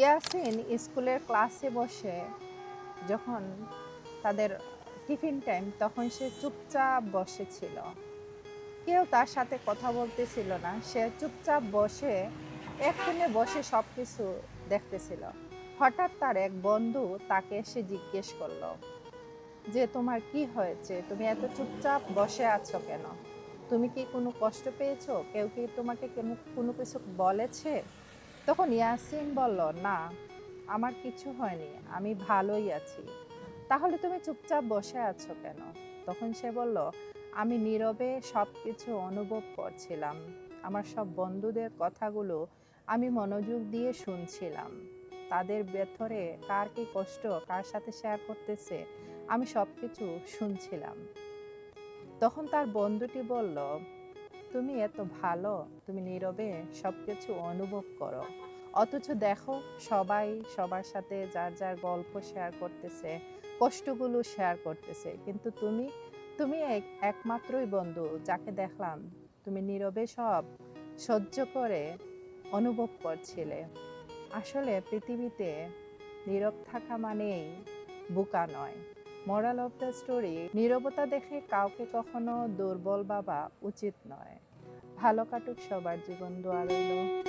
ইয়াসিন স্কুলের ক্লাসে বসে যখন তাদের টিফিন টাইম, তখন সে চুপচাপ বসেছিল। কেউ তার সাথে কথা বলতেছিল না। সে চুপচাপ বসে এক কোণে বসে সব কিছু দেখতেছিল। হঠাৎ তার এক বন্ধু তাকে এসে জিজ্ঞেস করল, যে তোমার কি হয়েছে? তুমি এত চুপচাপ বসে আছো কেন? তুমি কি কোনো কষ্ট পেয়েছ? কেউ কি তোমাকে কোনো কিছু বলেছে? তখন ইয়াসিন বলল, না, আমার কিছু হয়নি, আমি ভালোই আছি। তাহলে তুমি চুপচাপ বসে আছো কেন? তখন সে বলল, আমি নীরবে সব কিছু অনুভব করছিলাম। আমার সব বন্ধুদের কথাগুলো আমি মনোযোগ দিয়ে শুনছিলাম। তাদের ভেতরে কার কি কষ্ট, কার সাথে শেয়ার করতেছে, আমি সব কিছু শুনছিলাম। তখন তার বন্ধুটি বলল তুমি এত ভালো, তুমি নীরবে সব কিছু অনুভব করো। অথচ দেখো, সবাই সবার সাথে যার যার গল্প শেয়ার করতেছে, কষ্টগুলো শেয়ার করতেছে। কিন্তু তুমি তুমি এক, একমাত্রই বন্ধু যাকে দেখলাম তুমি নীরবে সব সহ্য করে অনুভব করছিলে। আসলে পৃথিবীতে নীরব থাকা মানেই বোকা নয়। মোরাল অফ দ্য স্টোরি নিরবতা দেখে কাউকে কখনো দুর্বল বাবা উচিত নয়। ভালো কাটুক সবার জীবন, দোয়া রইল।